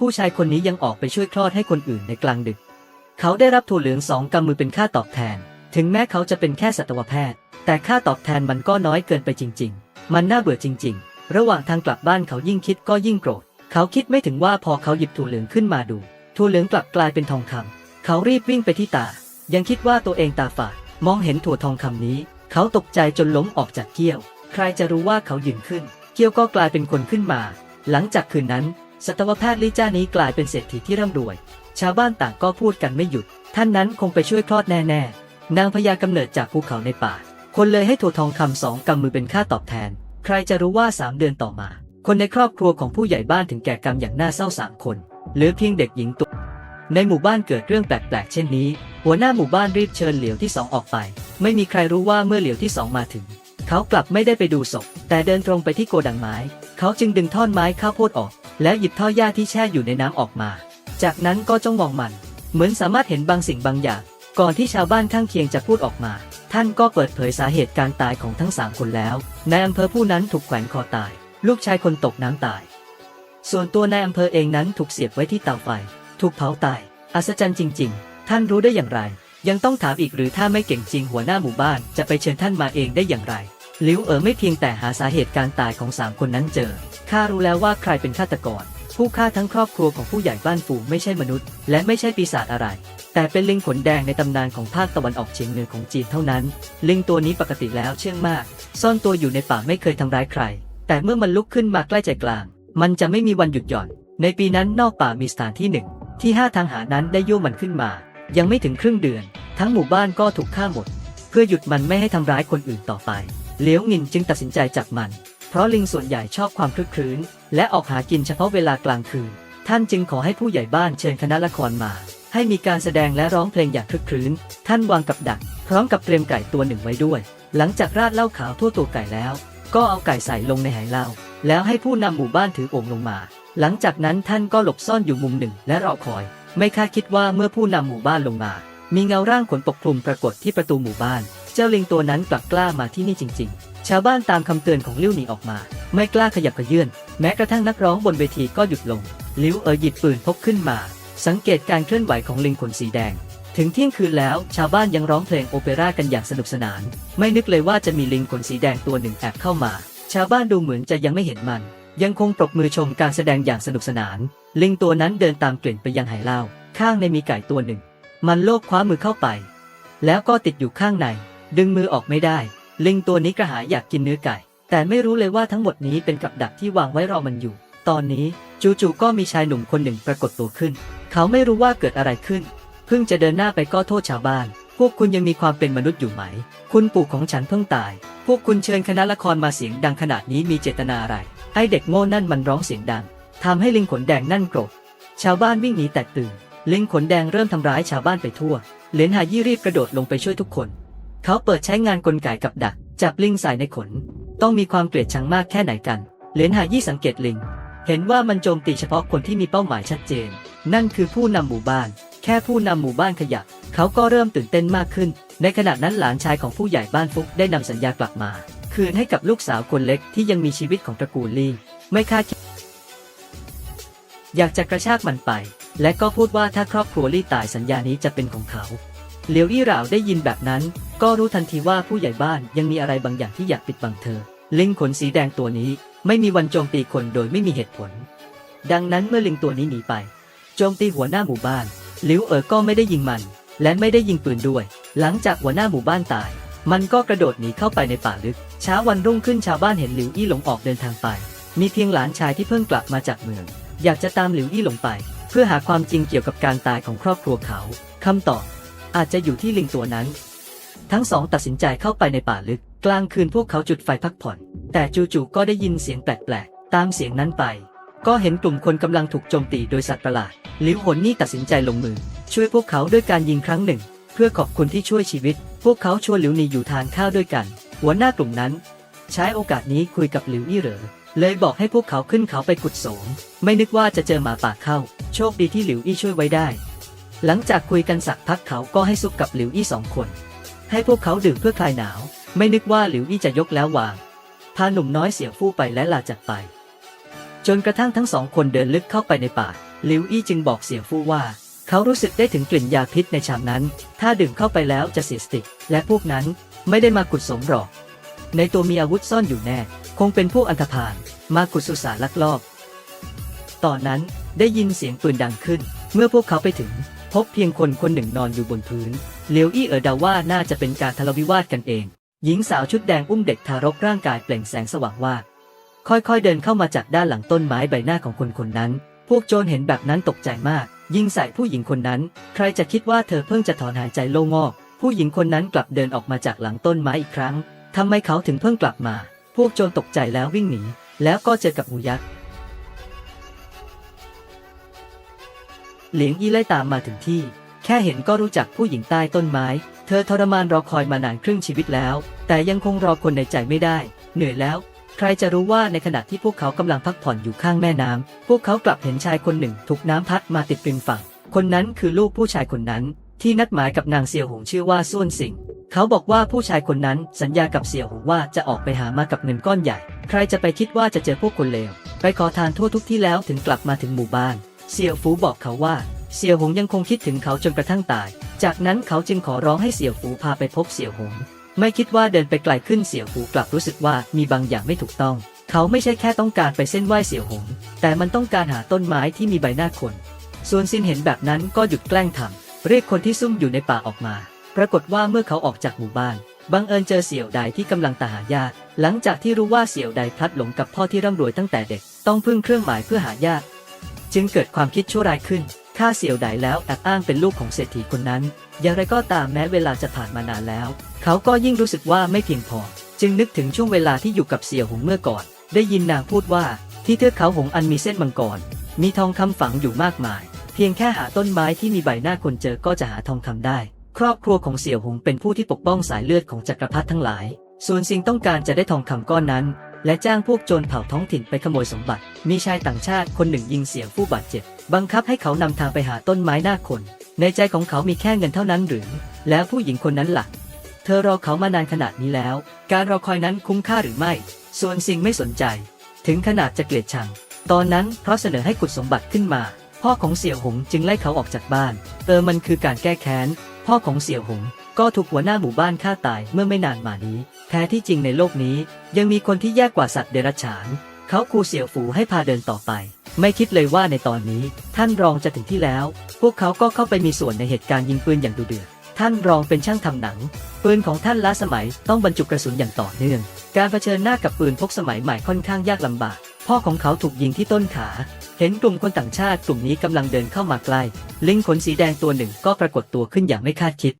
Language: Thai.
ผู้ชายคนนี้ยังออกไปช่วยคลอดให้คนอื่นในกลางดึก เขาได้รับถั่วเหลืองสองกำมือเป็นค่าตอบแทน ถึงแม้เขาจะเป็นแค่สัตวแพทย์ แต่ค่าตอบแทนมันก็น้อยเกินไปจริง ๆ มันน่าเบื่อจริง ๆ ระหว่างทางกลับบ้านเขายิ่งคิดก็ยิ่งโกรธ เขาคิดไม่ถึงว่าพอเขาหยิบถั่วเหลืองขึ้นมาดู ถั่วเหลืองกลับกลายเป็นทองคำเขารีบวิ่งไปที่ตา ยังคิดว่าตัวเองตาฝาด มองเห็นถั่วทองคำนี้ เขาตกใจจนล้มออกจากเกี้ยว ใครจะรู้ว่าเขายืนขึ้น เกี้ยวก็กลายเป็นคนขึ้นมา หลังจากคืนนั้น สัตวแพทย์ลิจ้านี้กลายเป็นเศรษฐีที่ร่ำรวย ชาวบ้านต่างก็พูดกันไม่หยุด ท่านนั้นคงไปช่วยคลอดแน่ๆ นางพญากำเนิดจากภูเขาในป่า คนเลยให้ถั่วทองคำสองกำมือเป็นค่าตอบแทน ใครจะรู้ว่าสามเดือนต่อมา คนในครอบครัวของผู้ใหญ่บ้านถึงแก่กรรมอย่างน่าเศร้าสามคน เหลือเพียงเด็กหญิงตัวในหมู่บ้านเกิดเรื่องแปลกๆ เช่นนี้ หัวหน้าหมู่บ้านรีบเชิญเหลียวที่สองออกไป ไม่มีใครรู้ว่าเมื่อเหลียวที่สองมาถึง เขากลับไม่ได้ไปดูศพ แต่เดินตรงไปที่โกดังไม้ เขาจึงดึงท่อนไม้ข้าวโพดออก แล้วหยิบท่อหญ้าที่แช่อยู่ในน้ำออกมา จากนั้นก็จ้องมองมัน เหมือนสามารถเห็นบางสิ่งบางอย่าง ก่อนที่ชาวบ้านข้างเคียงจะพูดออกมา ท่านก็เปิดเผยสาเหตุการตายของทั้งสามคนแล้วในอำเภอผู้นั้นถูกแขวนคอตาย ลูกชายคนตกน้ำตาย ส่วนตัวนายอำเภอเองนั้นถูกเสียบไว้ที่เตาไฟ ถูกเผาตาย อัศจรรย์จริง ๆ ท่านรู้ได้อย่างไร ยังต้องถามอีกหรือถ้าไม่เก่งจริงหัวหน้าหมู่บ้านจะไปเชิญท่านมาเองได้อย่างไร ลิวเอ๋อไม่เพียงแต่หาสาเหตุการตายของสามคนนั้นเจอ ข้ารู้แล้วว่าใครเป็นฆาตกร ผู้ฆ่าทั้งครอบครัวของผู้ใหญ่บ้านฝูไม่ใช่มนุษย์ และไม่ใช่ปีศาจอะไร แต่เป็นลิงขนแดงในตำนานของภาคตะวันออกเฉียงเหนือของจีนเท่านั้น ลิงตัวนี้ปกติแล้วเชื่องมาก ซ่อนตัวอยู่ในป่าไม่เคยทำร้ายใคร แต่เมื่อมันลุกขึ้นมาใกล้ใจกลาง มันจะไม่มีวันหยุดหย่อน ในปีนั้นนอกป่ามีสถานที่หนึ่ง ที่ห้าทางหานั้นได้ยั่วมันขึ้นมา ยังไม่ถึงครึ่งเดือน ทั้งหมู่บ้านก็ถูกฆ่าหมด เพื่อหยุดมันไม่ให้ทำร้ายคนอื่นต่อไป เหลียวหงินจึงตัดสินใจจับมัน เพราะลิงส่วนใหญ่ชอบความคลึกครื้น และออกหากินเฉพาะเวลากลางคืน ท่านจึงขอให้ผู้ใหญ่บ้านเชิญคณะละครมา ให้มีการแสดงและร้องเพลงอย่างคลึกครื้น ท่านวางกับดัก พร้อมกับเตรียมไก่ตัวหนึ่งไว้ด้วย หลังจากราดเหล้าขาวทั่วตัวไก่แล้ว ก็เอาไก่ใส่ลงในไหเหล้าแล้วให้ผู้นำหมู่บ้านถือโอ่งลงมา หลังจากนั้นท่านก็หลบซ่อนอยู่มุมหนึ่งและรอคอย ไม่คาดคิดว่าเมื่อผู้นำหมู่บ้านลงมา มีเงาร่างขนปกคลุมปรากฏที่ประตูหมู่บ้าน เจ้าลิงตัวนั้นกลับกล้ามาที่นี่จริง ๆ ชาวบ้านตามคำเตือนของลิ้วหนีออกมา ไม่กล้าขยับขยื่นแม้กระทั่งนักร้องบนเวทีก็หยุดลง ลิ้วเอ๋ยหยิบปืนพกขึ้นมา สังเกตการเคลื่อนไหวของลิงขนสีแดง ถึงเที่ยงคืนแล้ว ชาวบ้านยังร้องเพลงโอเปร่ากันอย่างสนุกสนาน ไม่นึกเลยว่าจะมีลิงขนสีแดงตัวหนึ่งแอบเข้ามา ชาวบ้านดูเหมือนจะยังไม่เห็นมัน ยังคงปรบมือชมการแสดงอย่างสนุกสนาน ลิงตัวนั้นเดินตามกลิ่นไปยังไหเหล้าข้างในมีไก่ตัวหนึ่ง มันโลภคว้ามือเข้าไป แล้วก็ติดอยู่ข้างใน ดึงมือออกไม่ได้ ลิงตัวนี้กระหายอยากกินเนื้อไก่ แต่ไม่รู้เลยว่าทั้งหมดนี้เป็นกับดักที่วางไว้รอมันอยู่ ตอนนี้จู่ๆก็มีชายหนุ่มคนหนึ่งปรากฏตัวขึ้น เขาไม่รู้ว่าเกิดอะไรขึ้น เพิ่งจะเดินหน้าไปก็โทษชาวบ้าน พวกคุณยังมีความเป็นมนุษย์อยู่ไหม คุณปู่ของฉันเพิ่งตาย พวกคุณเชิญคณะละครมาเสียงดังขนาดนี้มีเจตนาอะไร ไอเด็กโง่นั่นมันร้องเสียงดังทำให้ลิงขนแดงนั่นโกรธ ชาวบ้านวิ่งหนีแตกตื่น ลิงขนแดงเริ่มทำร้ายชาวบ้านไปทั่ว เหรียญหายี่รีบกระโดดลงไปช่วยทุกคน เขาเปิดใช้งานกลไกกับดัก จับลิงใส่ในขน ต้องมีความเกลียดชังมากแค่ไหนกัน เหรียญหายี่สังเกตลิง เห็นว่ามันโจมตีเฉพาะคนที่มีเป้าหมายชัดเจน นั่นคือผู้นำหมู่บ้าน แค่ผู้นำหมู่บ้านขยับ เขาก็เริ่มตื่นเต้นมากขึ้น ในขณะนั้นหลานชายของผู้ใหญ่บ้านฟุกได้นำสัญญากลับมา คืนให้กับลูกสาวคนเล็กที่ยังมีชีวิตของตระกูลลี่ ไม่คาดคิดอยากจะกระชากมันไป และก็พูดว่าถ้าครอบครัวลี่ตายสัญญานี้จะเป็นของเขาเหลียวอี้เหลาได้ยินแบบนั้น ก็รู้ทันทีว่าผู้ใหญ่บ้านยังมีอะไรบางอย่างที่อยากปิดบังเธอ ลิงขนสีแดงตัวนี้ไม่มีวันโจมตีคนโดยไม่มีเหตุผล ดังนั้นเมื่อลิงตัวนี้หนีไป โจมตีหัวหน้าหมู่บ้านหลิวเอ๋อก็ไม่ได้ยิงมัน และไม่ได้ยิงปืนด้วย หลังจากหัวหน้าหมู่บ้านตาย มันก็กระโดดหนีเข้าไปในป่าลึก เช้าวันรุ่งขึ้นชาวบ้านเห็นหลิวอี้หลงออกเดินทางไป มีเพียงหลานชายที่เพิ่งกลับมาจากเมือง อยากจะตามหลิวอี้หลงไป เพื่อหาความจริงเกี่ยวกับการตายของครอบครัวเขาคำตอบอาจจะอยู่ที่ลิงตัวนั้น ทั้งสองตัดสินใจเข้าไปในป่าลึก กลางคืนพวกเขาจุดไฟพักผ่อน แต่จู่ๆก็ได้ยินเสียงแปลกๆ ตามเสียงนั้นไป ก็เห็นกลุ่มคนกำลังถูกโจมตีโดยสัตว์ประหลาดหลิวหนนี่ตัดสินใจลงมือ ช่วยพวกเขาด้วยการยิงครั้งหนึ่ง เพื่อขอบคุณที่ช่วยชีวิต พวกเขาชวนหลิวหนีอยู่ทานข้าวด้วยกัน หัวหน้ากลุ่มนั้น ใช้โอกาสนี้คุยกับหลิวอี้เหรอ เลยบอกให้พวกเขาขึ้นเขาไปขุดโสม ไม่นึกว่าจะเจอหมาป่าเข้า โชคดีที่หลิวอี้ช่วยไว้ได้ หลังจากคุยกันสักพักเขาก็ให้ซุปกับหลิวอี้สองคน ให้พวกเขาดื่มเพื่อคลายหนาว ไม่นึกว่าหลิวอี้จะยกแล้ววางพาหนุ่มน้อยเสี่ยวฟู่ไปและลาจากไป จนกระทั่งทั้งสองคนเดินลึกเข้าไปในป่าหลิวอี้จึงบอกเสี่ยวฟู่ว่า เขารู้สึกได้ถึงกลิ่นยาพิษในชามนั้น ถ้าดื่มเข้าไปแล้วจะเสียสติ และพวกนั้นไม่ได้มากุดสมหรอก ในตัวมีอาวุธซ่อนอยู่แน่ คงเป็นพวกอันธพาลมากุสุสาลักลอบ ตอนนั้นได้ยินเสียงปืนดังขึ้น เมื่อพวกเขาไปถึง พบเพียงคนคนหนึ่งนอนอยู่บนพื้นเลียวอี้เอ๋อเดาว่าน่าจะเป็นการทะเลาะวิวาทกันเอง หญิงสาวชุดแดงอุ้มเด็กทารกร่างกายเปล่งแสงสว่างว่า ค่อยๆเดินเข้ามาจากด้านหลังต้นไม้ใบหน้าของคนคนนั้น พวกโจรเห็นแบบนั้นตกใจมาก ยิงใส่ผู้หญิงคนนั้น ใครจะคิดว่าเธอเพิ่งจะถอนหายใจโล่งอก ผู้หญิงคนนั้นกลับเดินออกมาจากหลังต้นไม้อีกครั้ง ทำไมเขาถึงเพิ่งกลับมา พวกโจรตกใจแล้ววิ่งหนี แล้วก็เจอกับงูยักษ์ เหลียงอี้ไล่ตามมาถึงที่ แค่เห็นก็รู้จักผู้หญิงใต้ต้นไม้ เธอทรมานรอคอยมานานครึ่งชีวิตแล้ว แต่ยังคงรอคนในใจไม่ได้ เหนื่อยแล้ว ใครจะรู้ว่าในขณะที่พวกเขากำลังพักผ่อนอยู่ข้างแม่น้ำ พวกเขากลับเห็นชายคนหนึ่งถูกน้ำพัดมาติดริมฝั่ง คนนั้นคือลูกผู้ชายคนนั้น ที่นัดหมายกับนางเสี่ยวหงชื่อว่าส่วนสิง เขาบอกว่าผู้ชายคนนั้นสัญญากับเสี่ยวหงว่าจะออกไปหามากับเงินก้อนใหญ่ ใครจะไปคิดว่าจะเจอพวกคนเลว ไปขอทานทั่วทุกที่แล้วถึงกลับมาถึงหมู่บ้าน เสี่ยวฟูบอกเขาว่า เสี่ยวหงยังคงคิดถึงเขาจนกระทั่งตาย จากนั้นเขาจึงขอร้องให้เสี่ยวฟูพาไปพบเสี่ยวหง ไม่คิดว่าเดินไปไกลขึ้นเสี่ยวฟูกลับรู้สึกว่ามีบางอย่างไม่ถูกต้อง เขาไม่ใช่แค่ต้องการไปเส้นไหว้เสี่ยวหง แต่มันต้องการหาต้นไม้ที่มีใบหน้าคน ส่วนซินเห็นแบบนั้นก็หยุดแกล้งทำเรียกคนที่ซุ่มอยู่ในป่าออกมา รากฏว่าเมื่อเขาออกจากหมู่บ้าน บังเอิญเจอเสี่ยวใดที่กำลังตาหาญาติหลังจากที่รู้ว่าเสี่ยวใดพลัดหลงกับพ่อที่ร่ำรวยตั้งแต่เด็ก ต้องพึ่งเครื่องหมายเพื่อหาญาติจึงเกิดความคิดชั่วร้ายขึ้นฆ่าเสี่ยวใดแล้วแอบอ้างเป็นลูกของเศรษฐีคนนั้น อย่างไรก็ตามแม้เวลาจะผ่านมานานแล้ว เขาก็ยิ่งรู้สึกว่าไม่เพียงพอ จึงนึกถึงช่วงเวลาที่อยู่กับเสี่ยวหงเมื่อก่อน ได้ยินนางพูดว่า ที่เทือกเขาหงอันมีเส้นมังกรมีทองคำฝังอยู่มากมาย เพียงแค่หาต้นไม้ที่มีใบหน้าคนเจอก็จะหาทองคำได้ ครอบครัวของเสี่ยวหงเป็นผู้ที่ปกป้องสายเลือดของจักรพรรดิทั้งหลาย ส่วนสิงต้องการจะได้ทองคำก้อนนั้น และจ้างพวกโจรเผ่าท้องถิ่นไปขโมยสมบัติ มีชายต่างชาติคนหนึ่งยิงเสี่ยวผู้บาดเจ็บ บังคับให้เขานำทางไปหาต้นไม้หน้าคน ในใจของเขามีแค่เงินเท่านั้นหรือ แล้วผู้หญิงคนนั้นล่ะ เธอรอเขามานานขนาดนี้แล้ว การรอคอยนั้นคุ้มค่าหรือไม่ ส่วนสิงไม่สนใจ ถึงขนาดจะเกลียดชัง ตอนนั้นเพราะเสนอให้ขุดสมบัติขึ้นมา พ่อของเสี่ยวหงจึงไล่เขาออกจากบ้าน เออมันคือการแก้แค้น พ่อของเสี่ยวหง ก็ถูกหัวหน้าหมู่บ้านฆ่าตายเมื่อไม่นานมานี้ แท้ที่จริงในโลกนี้ ยังมีคนที่แย่กว่าสัตว์เดรัจฉาน เขาคูเสี่ยวฝูให้พาเดินต่อไป ไม่คิดเลยว่าในตอนนี้ ท่านรองจะถึงที่แล้ว พวกเขาก็เข้าไปมีส่วนในเหตุการณ์ยิงปืนอย่างดุเดือดท่านรองเป็นช่างทำหนัง ปืนของท่านล้าสมัยต้องบรรจุกระสุนอย่างต่อเนื่อง การเผชิญหน้ากับปืนพกสมัยใหม่ค่อนข้างยากลำบาก พ่อของเขาถูกยิงที่ต้นขา เห็นกลุ่มคนต่างชาติกลุ่มนี้กำลังเดินเข้ามาใกล้ ลิงขนสีแดงตัวหนึ่งก็ปรากฏตัวขึ้นอย่างไม่คาดคิด